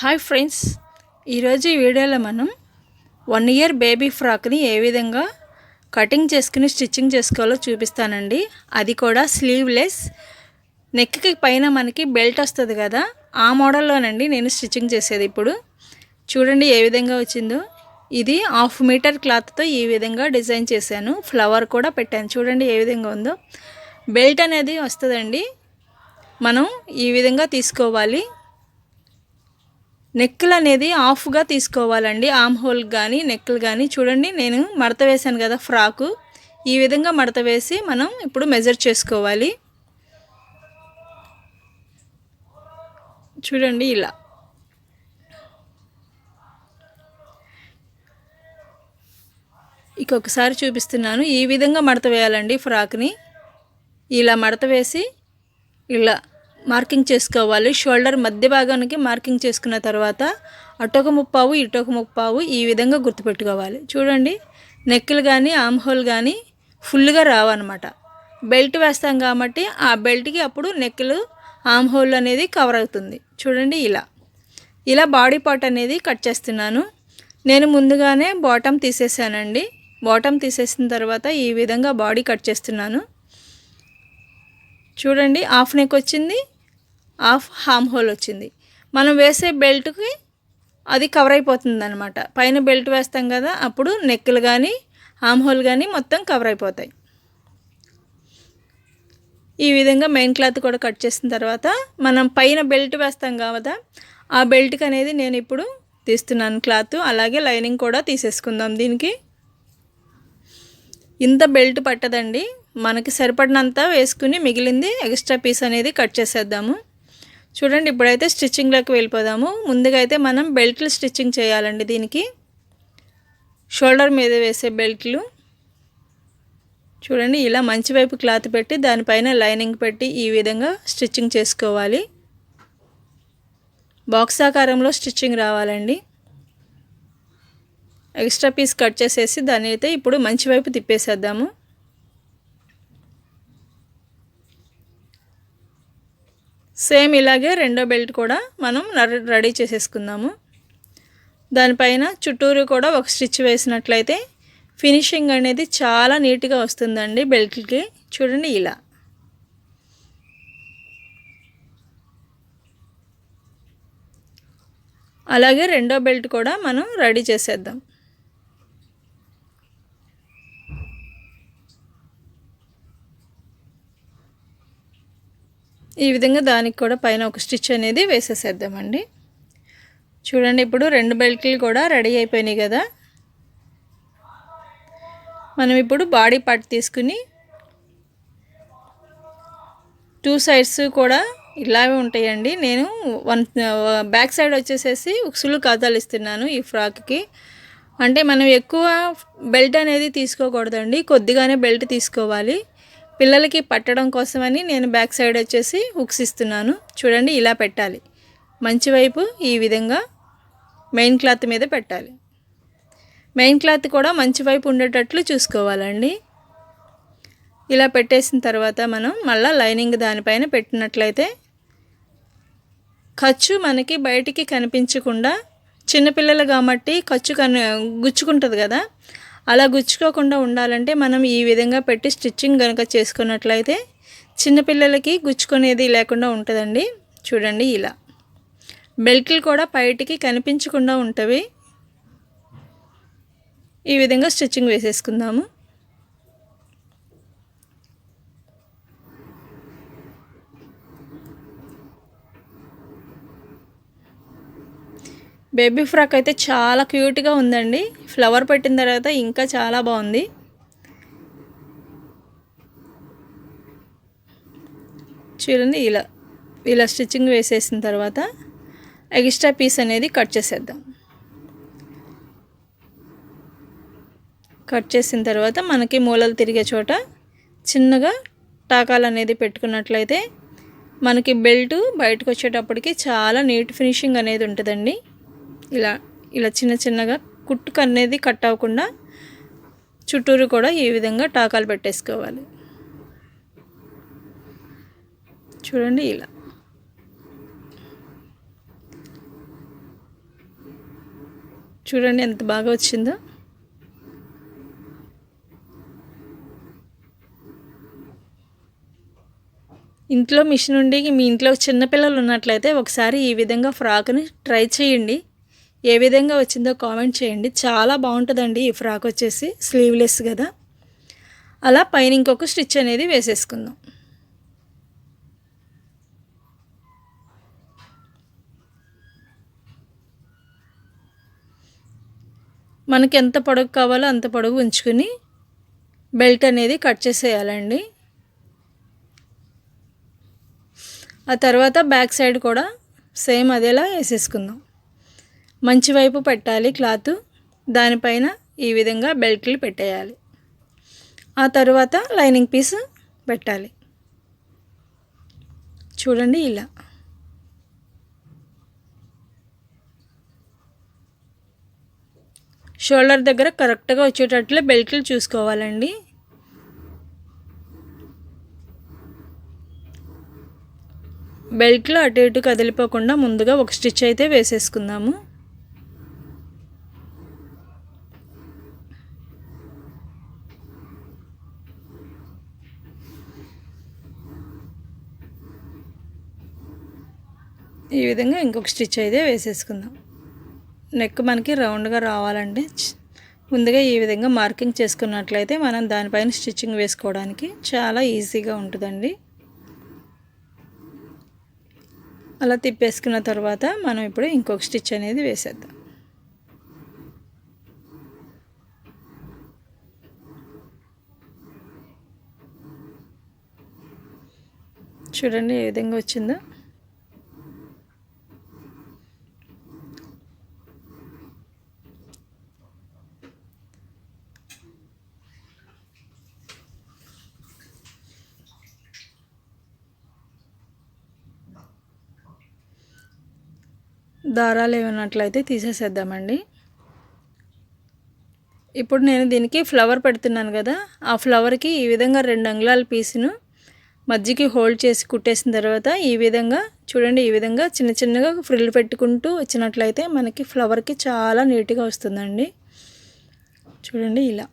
Hi friends. ఈరోజు ఈ వీడియోలో మనం వన్ ఇయర్ బేబీ ఫ్రాక్ని ఏ విధంగా కటింగ్ చేసుకుని స్టిచ్చింగ్ చేసుకోవాలో చూపిస్తానండి. అది కూడా స్లీవ్లెస్. నెక్కి పైన మనకి బెల్ట్ వస్తుంది కదా ఆ మోడల్లోనండి నేను స్టిచ్చింగ్ చేసేది ఇప్పుడు. చూడండి ఏ విధంగా వచ్చిందో. ఇది హాఫ్ మీటర్ క్లాత్తో ఈ విధంగా డిజైన్ చేశాను. ఫ్లవర్ కూడా పెట్టాను. చూడండి ఏ విధంగా ఉందో. బెల్ట్ అనేది వస్తుందండి. మనం ఈ విధంగా తీసుకోవాలి. నెక్కులు అనేది ఆఫ్గా తీసుకోవాలండి. ఆమ్ హోల్ కానీ నెక్కులు కానీ చూడండి నేను మడత వేశాను కదా ఫ్రాకు. ఈ విధంగా మడత వేసి మనం ఇప్పుడు మెజర్ చేసుకోవాలి. చూడండి ఇలా. ఇంకొకసారి చూపిస్తున్నాను. ఈ విధంగా మడత వేయాలండి ఫ్రాక్ని. ఇలా మడత వేసి ఇలా మార్కింగ్ చేసుకోవాలి. షోల్డర్ మధ్య భాగానికి మార్కింగ్ చేసుకున్న తర్వాత అటొక ముప్పావు ఇటొక ముప్పావు ఈ విధంగా గుర్తుపెట్టుకోవాలి. చూడండి నెక్కులు కానీ ఆమ్ హోల్ కానీ ఫుల్గా రావన్నమాట. బెల్ట్ వేస్తాం కాబట్టి ఆ బెల్ట్కి అప్పుడు నెక్కులు ఆమ్ హోల్ అనేది కవర్ అవుతుంది. చూడండి ఇలా. ఇలా బాడీ పార్ట్ అనేది కట్ చేస్తున్నాను. నేను ముందుగానే బాటమ్ తీసేసానండి. బాటమ్ తీసేసిన తర్వాత ఈ విధంగా బాడీ కట్ చేస్తున్నాను. చూడండి హాఫ్ నెక్ వచ్చింది. ఆఫ్ హామ్ హోల్ వచ్చింది. మనం వేసే బెల్ట్కి అది కవర్ అయిపోతుంది అనమాట పైన బెల్ట్ వేస్తాం కదా అప్పుడు నెక్కులు కానీ హామ్ హోల్ కానీ మొత్తం కవర్ అయిపోతాయి. ఈ విధంగా మెయిన్ క్లాత్ కూడా కట్ చేసిన తర్వాత మనం పైన బెల్ట్ వేస్తాం కదా ఆ బెల్ట్కి అనేది నేను ఇప్పుడు తీస్తున్నాను క్లాత్. అలాగే లైనింగ్ కూడా తీసేసుకుందాం దీనికి. ఇంత బెల్ట్ పట్టదండి. మనకి సరిపడినంత వేసుకుని మిగిలింది ఎక్స్ట్రా పీస్ అనేది కట్ చేసేద్దాము. చూడండి ఇప్పుడైతే స్టిచ్చింగ్లోకి వెళ్ళిపోదాము. ముందుగా అయితే మనం బెల్ట్లు స్టిచ్చింగ్ చేయాలండి దీనికి. షోల్డర్ మీద వేసే బెల్ట్లు చూడండి ఇలా మంచి వైపు క్లాత్ పెట్టి దానిపైన లైనింగ్ పెట్టి ఈ విధంగా స్టిచ్చింగ్ చేసుకోవాలి. బాక్స్ ఆకారంలో స్టిచ్చింగ్ రావాలండి. ఎక్స్ట్రా పీస్ కట్ చేసేసి దాన్ని అయితే ఇప్పుడు మంచి వైపు తిప్పేసేద్దాము. సేమ్ ఇలాగే రెండో బెల్ట్ కూడా మనం రెడీ చేసేసుకుందాము. దానిపైన చుట్టూరు కూడా ఒక స్టిచ్ వేసినట్లయితే ఫినిషింగ్ అనేది చాలా నీట్గా వస్తుందండి బెల్ట్కి. చూడండి ఇలా. అలాగే రెండో బెల్ట్ కూడా మనం రెడీ చేసేద్దాం. ఈ విధంగా దానికి కూడా పైన ఒక స్టిచ్ అనేది వేసేసేద్దామండి. చూడండి ఇప్పుడు రెండు బెల్ట్లు కూడా రెడీ అయిపోయినాయి కదా. మనం ఇప్పుడు బాడీ పార్ట్ తీసుకుని టూ సైడ్స్ కూడా ఇలాగే ఉంటాయండి. నేను వన్ బ్యాక్ సైడ్ వచ్చేసేసి ఉక్సులు ఖాతాలు ఇస్తున్నాను ఈ ఫ్రాక్కి. అంటే మనం ఎక్కువ బెల్ట్ అనేది తీసుకోకూడదండి. కొద్దిగానే బెల్ట్ తీసుకోవాలి. పిల్లలకి పట్టడం కోసమని నేను బ్యాక్ సైడ్ వచ్చేసి హుక్స్ ఇస్తున్నాను. చూడండి ఇలా పెట్టాలి. మంచి వైపు ఈ విధంగా మెయిన్ క్లాత్ మీద పెట్టాలి. మెయిన్ క్లాత్ కూడా మంచి వైపు ఉండేటట్లు చూసుకోవాలండి. ఇలా పెట్టేసిన తర్వాత మనం మళ్ళీ లైనింగ్ దానిపైన పెట్టినట్లయితే ఖర్చు మనకి బయటికి కనిపించకుండా చిన్నపిల్లలు కాబట్టి ఖర్చు కను గుచ్చుకుంటుంది కదా. అలా గుచ్చుకోకుండా ఉండాలంటే మనం ఈ విధంగా పెట్టి స్టిచ్చింగ్ కనుక చేసుకున్నట్లయితే చిన్నపిల్లలకి గుచ్చుకునేది లేకుండా ఉంటుందండి. చూడండి ఇలా. బెల్ట్లు కూడా బయటికి కనిపించకుండా ఉంటవి. ఈ విధంగా స్టిచ్చింగ్ వేసేసుకుందాము. బేబీ ఫ్రాక్ అయితే చాలా క్యూట్గా ఉందండి. ఫ్లవర్ పెట్టిన తర్వాత ఇంకా చాలా బాగుంది. చూడండి ఇలా ఇలా స్టిచ్చింగ్ వేసేసిన తర్వాత ఎక్స్ట్రా పీస్ అనేది కట్ చేసేద్దాం. కట్ చేసిన తర్వాత మనకి మూలలు తిరిగే చోట చిన్నగా టాకాలు అనేది పెట్టుకున్నట్లయితే మనకి బెల్ట్ బయటకు వచ్చేటప్పటికి చాలా నీట్ ఫినిషింగ్ అనేది ఉంటుందండి. ఇలా ఇలా చిన్న చిన్నగా కుట్టుకు అనేది కట్ అవ్వకుండా చుట్టూరు కూడా ఈ విధంగా టాకాలు పెట్టేసుకోవాలి. చూడండి ఇలా. చూడండి ఎంత బాగా వచ్చిందో. ఇంట్లో మిషన్ ఉండి మీ ఇంట్లో చిన్నపిల్లలు ఉన్నట్లయితే ఒకసారి ఈ విధంగా ఫ్రాక్ని ట్రై చేయండి. ఏ విధంగా వచ్చిందో కామెంట్ చేయండి. చాలా బాగుంటుందండి ఈ ఫ్రాక్ వచ్చేసి స్లీవ్లెస్ కదా. అలా పైన ఇంకొక స్టిచ్ అనేది వేసేసుకుందాం. మనకి ఎంత పొడవు కావాలో అంత పొడవు ఉంచుకుని బెల్ట్ అనేది కట్ చేసేయాలండి. ఆ తర్వాత బ్యాక్ సైడ్ కూడా సేమ్ అదేలా వేసేసుకుందాం. మంచి వైపు పెట్టాలి క్లాత్. దానిపైన ఈ విధంగా బెల్ట్లు పెట్టేయాలి. ఆ తర్వాత లైనింగ్ పీస్ పెట్టాలి. చూడండి ఇలా. షోల్డర్ దగ్గర కరెక్ట్గా వచ్చేటట్లు బెల్ట్లు చూసుకోవాలండి. బెల్ట్లో అటు ఇటు కదిలిపోకుండా ముందుగా ఒక స్టిచ్ అయితే వేసేసుకుందాము. ఈ విధంగా ఇంకొక స్టిచ్ అయితే వేసేసుకుందాం. నెక్ మనకి రౌండ్గా రావాలంటే ముందుగా ఈ విధంగా మార్కింగ్ చేసుకున్నట్లయితే మనం దానిపైన స్టిచ్చింగ్ వేసుకోవడానికి చాలా ఈజీగా ఉంటుందండి. అలా తిప్పేసుకున్న తర్వాత మనం ఇప్పుడు ఇంకొక స్టిచ్ అనేది వేసేద్దాం. చూడండి ఏ విధంగా వచ్చిందో. దారాలు ఏమన్నట్లయితే తీసేసేద్దామండి. ఇప్పుడు నేను దీనికి ఫ్లవర్ పెడుతున్నాను కదా ఆ ఫ్లవర్కి ఈ విధంగా రెండు అంగుళాల పీసును మధ్యకి హోల్డ్ చేసి కుట్టేసిన తర్వాత ఈ విధంగా చూడండి ఈ విధంగా చిన్న చిన్నగా ఫ్రిల్ పెట్టుకుంటూ వచ్చినట్లయితే మనకి ఫ్లవర్కి చాలా నీట్గా వస్తుందండి. చూడండి ఇలా.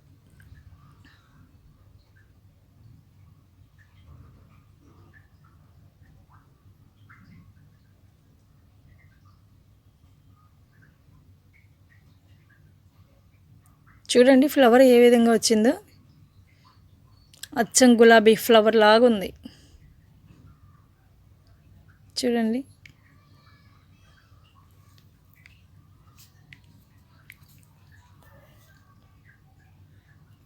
చూడండి ఫ్లవర్ ఏ విధంగా వచ్చిందో. అచ్చం గులాబీ ఫ్లవర్ లాగా ఉంది. చూడండి.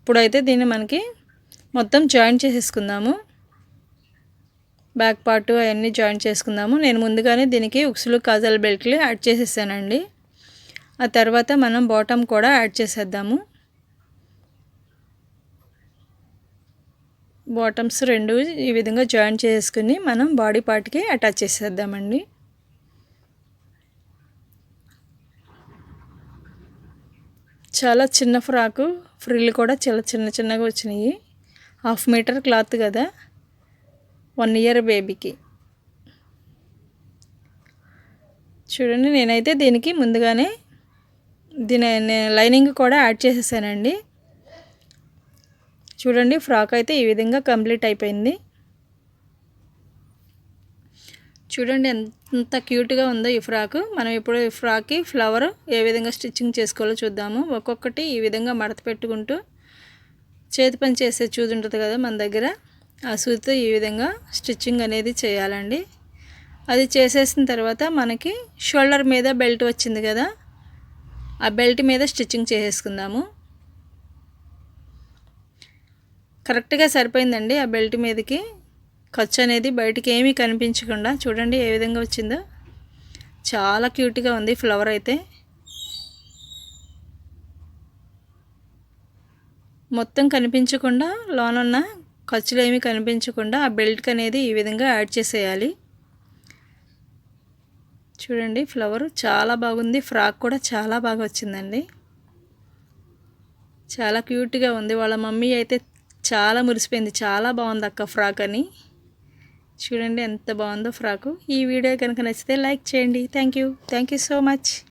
ఇప్పుడైతే దీన్ని మనకి మొత్తం జాయిన్ చేసేసుకుందాము. బ్యాక్ పార్ట్ అవన్నీ జాయిన్ చేసుకుందాము. నేను ముందుగానే దీనికి ఉక్సులు కాజల్ బెల్ట్లు యాడ్ చేసేసానండి. ఆ తర్వాత మనం బాటమ్ కూడా యాడ్ చేసేద్దాము. బాటమ్స్ రెండు ఈ విధంగా జాయిన్ చేసుకుని మనం బాడీ పార్ట్కి అటాచ్ చేసేద్దామండి. చాలా చిన్న ఫ్రాకు ఫ్రిల్ కూడా చాలా చిన్న చిన్నగా వచ్చినాయి. హాఫ్ మీటర్ క్లాత్ కదా వన్ ఇయర్ బేబీకి. చూడండి నేనైతే దీనికి ముందుగానే దీని లైనింగ్ కూడా యాడ్ చేసేసానండి. చూడండి ఫ్రాక్ అయితే ఈ విధంగా కంప్లీట్ అయిపోయింది. చూడండి ఎంత క్యూట్గా ఉందో ఈ ఫ్రాక్. మనం ఇప్పుడు ఈ ఫ్రాక్కి ఫ్లవర్ ఏ విధంగా స్టిచ్చింగ్ చేసుకోవాలో చూద్దాము. ఒక్కొక్కటి ఈ విధంగా మడత పెట్టుకుంటూ చేతి పని చేసే చూది ఉంటుంది కదా మన దగ్గర. ఆ సూతితో ఈ విధంగా స్టిచ్చింగ్ అనేది చేయాలండి. అది చేసేసిన తర్వాత మనకి షోల్డర్ మీద బెల్ట్ వచ్చింది కదా ఆ బెల్ట్ మీద స్టిచ్చింగ్ చేసేసుకుందాము. కరెక్ట్గా సరిపోయిందండి ఆ బెల్ట్ మీదకి. ఖర్చు అనేది బయటికి ఏమీ కనిపించకుండా చూడండి ఏ విధంగా వచ్చిందో. చాలా క్యూట్గా ఉంది ఫ్లవర్ అయితే. మొత్తం కనిపించకుండా లోనున్న ఖర్చులు ఏమీ కనిపించకుండా ఆ బెల్ట్కి అనేది ఈ విధంగా యాడ్ చేసేయాలి. చూడండి ఫ్లవర్ చాలా బాగుంది ఫ్రాక్ కూడా చాలా బాగా వచ్చిందండి. చాలా క్యూట్గా ఉంది. వాళ్ళ మమ్మీ అయితే చాలా మురిసిపోయింది. చాలా బాగుంది అక్క ఫ్రాక్ అని. చూడండి ఎంత బాగుందో ఫ్రాకు. ఈ వీడియో కనుక నచ్చితే లైక్ చేయండి. Thank you thank you so much